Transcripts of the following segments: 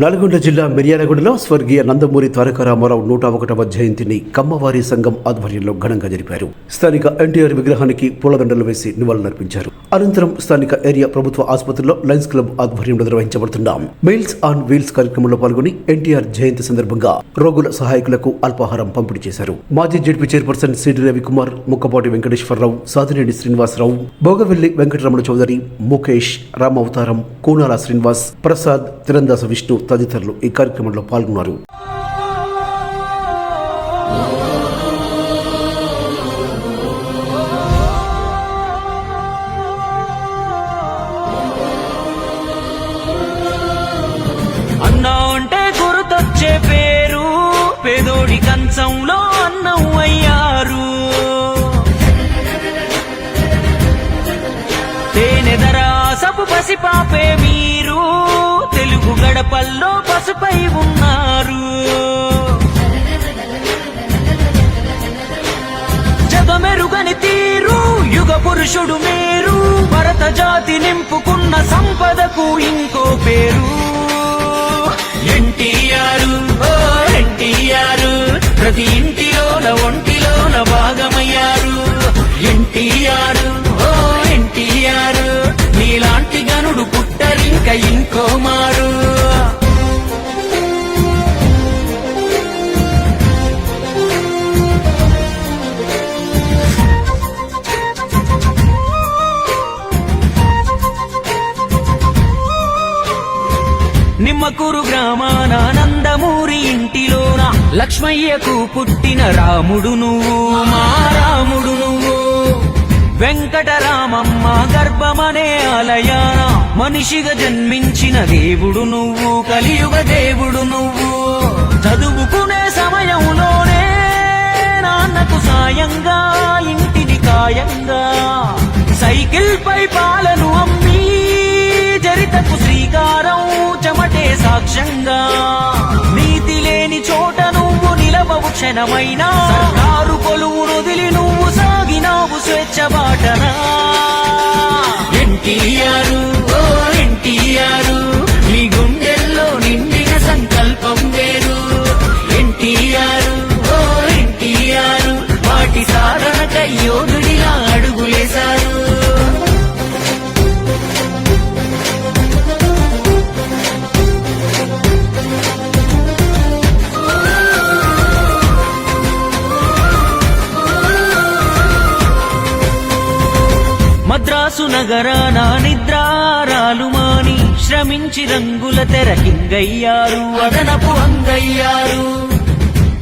నల్గొండ జిల్లా మిర్యాలగూడలో స్వర్గీయ నందమూరి తారక రామారావు నూట ఒకటవ జయంతిని కమ్మవారి సంఘం ఆధ్వర్యంలో ఘనంగా జరిపారు. స్థానిక ఎన్టీఆర్ విగ్రహానికి పూలదండలు వేసి నివాళులర్పించారు. అనంతరం స్థానిక ఏరియా ప్రభుత్వ ఆసుపత్రిలో లయన్స్ క్లబ్ ఆధ్వర్యంలో నిర్వహించబడుతున్న. మీల్స్ ఆన్ వీల్స్ కార్యక్రమంలో పాల్గొని ఎన్టీఆర్ జయంతి సందర్భంగా రోగుల సహాయకులకు అల్పాహారం పంపిణీ చేశారు. మాజీ ZP chairperson CD Ravikumar Mukkapati Venkateswararao Sadineni Srinivasarao Bhogavelli Venkataramana Chowdary Mukesh Ramavataram Koonala Srinivas Prasad Tirandasa Vishnu తదితరులు ఈ కార్యక్రమంలో పాల్గొన్నారు. అన్నా అంటే గుర్తొచ్చే పేరు పేదోడి కంచంలో అన్నం అయ్యా. ఆశపై ఉన్నారు. జగమెరుగని తీరు యుగ పురుషుడు మీరు భరత జాతి నింపుకున్న సంపదకు ఇంకో పేరు. ఎన్టీఆర్ ఓ ఎన్టీఆర్ ప్రతి ఇంటిలోన ఒంటిలోన భాగమయ్యారు. ఎన్టీఆర్ ఓ ఎన్టీఆర్ నీలాంటి గనుడు పుట్టరింక ఇంకో మారు. నిమ్మకూరు గ్రామాన నందమూరి ఇంటిలోన లక్ష్మయ్యకు పుట్టిన రాముడు నువ్వు మా రాముడు నువ్వు. వెంకటరామమ్మ గర్భమనే ఆలయాన మనిషిగా జన్మించిన దేవుడు నువ్వు కలియుగ దేవుడు నువ్వు. చదువుకునే సమయంలోనే నాన్నకు సాయంగా ఇంటిని కాయంగా సైకిల్ పై పాలను సాక్ష్యంగా నీతి లేని చోట నువ్వు నిలవవు క్షణమైనా. కారు కొలువు నువ్వు సాగినావు స్వేచ్ఛ బాటనా. మద్రాసు నగరాన నిద్రారాలు మాని శ్రమించి రంగుల తెరకింగయ్యారు అదనపు అంగయ్యారు.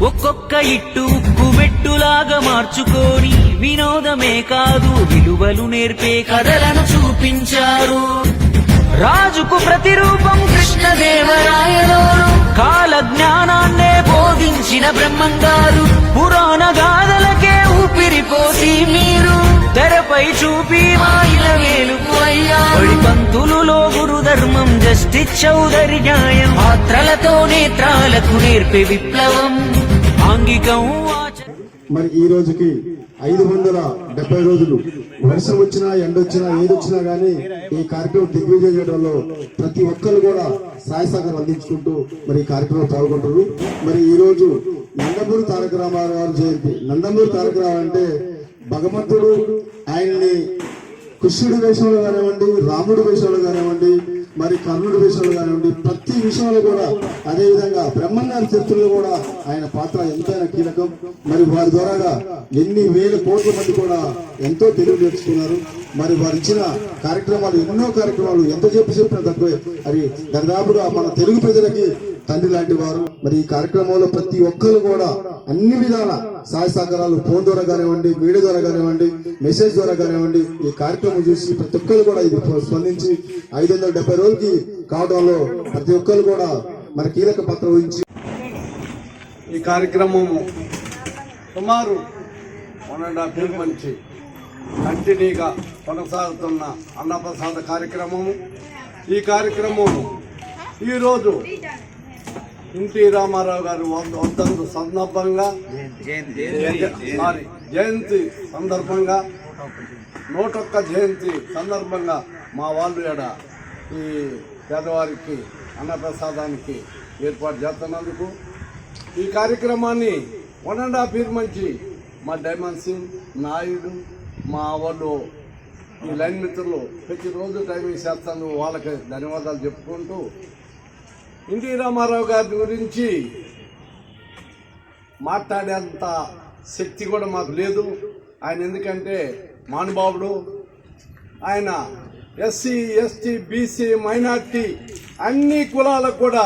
ఒక్కొక్క ఇట్టు ఉక్కుమెట్టులాగా మార్చుకొని వినోదమే కాదు విలువలు నేర్పే కథలను చూపించారు. రాజుకు ప్రతిరూపం కృష్ణదేవరాయలోను కాల జ్ఞానాన్నే బోధించిన బ్రహ్మంగారు పురాణ గాథలకే ఊపిరిపోసి మీరు తెరపై చూపి మాయ జస్టిస్ చౌదరి న్యాయం. పాత్రలతో నేత్రాలకు నేర్పే విప్లవం. ఆంగికం మరి ఈ రోజుకి ఐదు వందల డెబ్బై రోజులు. వర్షం వచ్చినా ఎండ వచ్చినా ఏది వచ్చినా గానీ ఈ కార్యక్రమం దిగ్విజయం చేయడంలో ప్రతి ఒక్కరు కూడా సాయ సహకారం అందించుకుంటూ మరి ఈ కార్యక్రమం పాల్గొంటారు మరి ఈ రోజు నందమూరి తారక రామారావు గారి జయంతి. నందమూరి తారక రావు అంటే భగవంతుడు ఆయన్ని కృష్ణుడి వేషంలో కానివ్వండి రాముడి వేషంలో కానివ్వండి మరి కర్ణుడి విషయంలో కానివ్వండి ప్రతి విషయంలో కూడా అదేవిధంగా బ్రహ్మంగారి చరిత్రలో కూడా ఆయన పాత్ర ఎంతైనా కీలకం. మరి వారి ద్వారా ఎన్ని వేల కోట్ల మంది కూడా ఎంతో తెలుగు నేర్చుకున్నారు. మరి వారు ఇచ్చిన కార్యక్రమాలు ఎన్నో కార్యక్రమాలు ఎంత చెప్పి చెప్పినా తక్కువే. అది దాదాపుగా మన తెలుగు ప్రజలకి తండ్రి లాంటి వారు. మరి ఈ కార్యక్రమంలో ప్రతి ఒక్కరు కూడా అన్ని విధాల సహాయ సహకారాలు ఫోన్ ద్వారా కానివ్వండి మీడియా ద్వారా కానివ్వండి మెసేజ్ ద్వారా కానివ్వండి ఈ కార్యక్రమం చూసి ప్రతి ఒక్కరు కూడా ఇది స్పందించి ఐదు వందల డెబ్బై రోజులకి కావడంలో ప్రతి ఒక్కరు కూడా మన కీలక పాత్ర వహించి ఈ కార్యక్రమము సుమారు వన్ అండ్ హాఫ్ ఇయర్ నుంచి కంటిన్యూగా కొనసాగుతున్న అన్నప్రసాద కార్యక్రమము. ఈ కార్యక్రమము ఈరోజు ఎన్టీ రామారావు గారు వంద సందర్భంగా సారీ జయంతి సందర్భంగా నూటొక్క జయంతి సందర్భంగా మా వాళ్ళు ఎడ ఈ పేదవారికి అన్నప్రసాదానికి ఏర్పాటు చేస్తున్నందుకు ఈ కార్యక్రమాన్ని వన్ అండ్ హాఫ్ ఇయర్ మంచి మా డైమండ్ సింగ్ నాయుడు మా వాళ్ళు ఈ లైన్ మిత్రులు ప్రతిరోజు టైం చేస్తాను వాళ్ళకి ధన్యవాదాలు చెప్పుకుంటూ ఎన్టీ రామారావు గారి గురించి మాట్లాడేంత శక్తి కూడా మాకు లేదు. ఆయన ఎందుకంటే మానుభావుడు ఆయన ఎస్సీ ఎస్టీ బీసీ మైనార్టీ అన్ని కులాలకు కూడా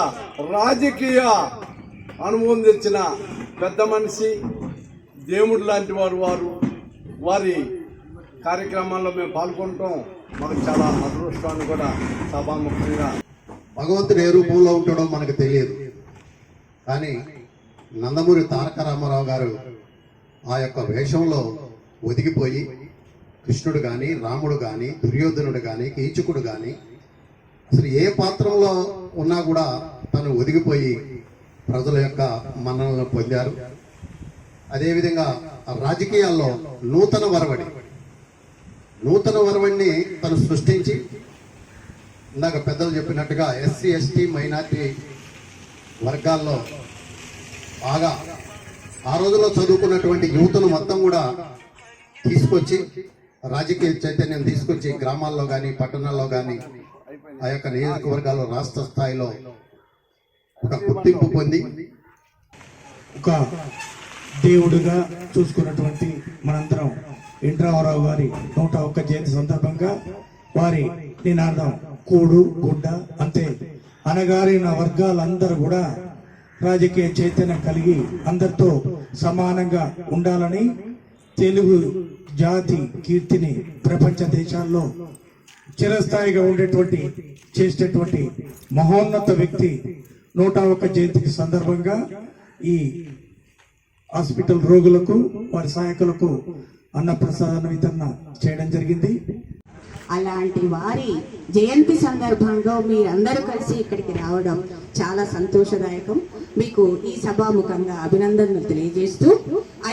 రాజకీయ అనుభవం తెచ్చిన పెద్ద మనిషి దేవుడు లాంటి వారు వారు. వారి కార్యక్రమాల్లో మేము పాల్గొనటం మాకు చాలా అదృష్టాన్ని కూడా సభాముఖంగా భగవంతుడు ఏ రూపంలో ఉంటాడో మనకు తెలియదు. కానీ నందమూరి తారక రామారావు గారు ఆ యొక్క వేషంలో ఒదిగిపోయి కృష్ణుడు కానీ రాముడు కానీ దుర్యోధనుడు కానీ కీచుకుడు కానీ అసలు ఏ పాత్రలో ఉన్నా కూడా తను ఒదిగిపోయి ప్రజల యొక్క మన్ననలను పొందారు. అదేవిధంగా రాజకీయాల్లో నూతన వరవడి నూతన వరవడిని తను సృష్టించి ఇందాక పెద్దలు చెప్పినట్టుగా ఎస్సీ ఎస్టీ మైనార్టీ వర్గాల్లో బాగా ఆ రోజుల్లో చదువుకున్నటువంటి యువతను మొత్తం కూడా తీసుకొచ్చి రాజకీయ చైతన్యం తీసుకొచ్చి గ్రామాల్లో కానీ పట్టణాల్లో కానీ ఆ యొక్క నియోజకవర్గాల్లో రాష్ట్ర స్థాయిలో ఒక గుర్తింపు పొంది ఒక దేవుడిగా చూసుకున్నటువంటి మనందరం ఇంద్రావరావు గారి నూట ఒక్క జయంతి సందర్భంగా వారి నినాదం కూడు గుడ్డ అంతే. అనగారిన వర్గాలందరూ కూడా రాజకీయ చైతన్యం కలిగి అందరితో సమానంగా ఉండాలని తెలుగు జాతి కీర్తిని ప్రపంచ దేశాల్లో చిరస్థాయిగా ఉండేటువంటి చేసేటువంటి మహోన్నత వ్యక్తి నూట ఒక్క జయంతికి సందర్భంగా ఈ హాస్పిటల్ రోగులకు వారి సహాయకులకు అన్నప్రసాద వితరణ చేయడం జరిగింది. అలాంటి వారి జయంతి సందర్భంగా మీరందరూ కలిసి ఇక్కడికి రావడం చాలా సంతోషదాయకం. మీకు ఈ సభాముఖంగా అభినందనలు తెలియజేస్తూ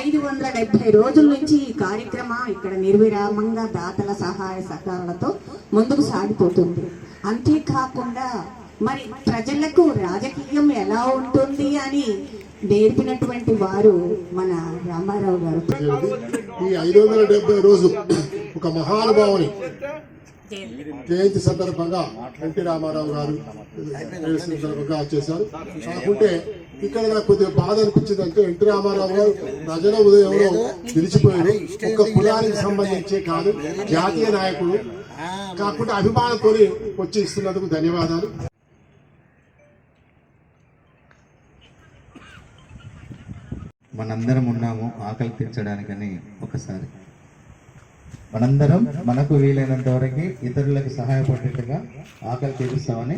ఐదు వందల డెబ్బై రోజుల నుంచి ఈ కార్యక్రమం ఇక్కడ నిర్విరామంగా దాతల సహాయ సహకారాలతో ముందుకు సాగిపోతుంది. అంతేకాకుండా మరి ప్రజలకు రాజకీయం ఎలా ఉంటుంది అని నేర్పినటువంటి వారు మన రామారావు గారు. ఈ ఐదు వందల డెబ్బై రోజు ఒక మహానుభావుని జయంతి సందర్భంగా ఎన్టీ రామారావు గారు సందర్భంగా చేశారు. కాకుంటే ఇక్కడ నాకు కొద్దిగా బాధ అనిపించింది అంటే ఎన్టీ రామారావు గారు ప్రజల ఉదయంలో నిలిచిపోయారు. ఒక కులానికి సంబంధించే కాదు జాతీయ నాయకుడు. కాకుండా అభిమానంతో వచ్చి ఇస్తున్నందుకు ధన్యవాదాలు. మనందరం ఉన్నాము ఆకలి తీర్చడానికని ఒకసారి. మనందరం మనకు వీలైనంత వరకు ఇతరులకు సహాయపడేట్టుగా ఆకలి తీరుస్తామని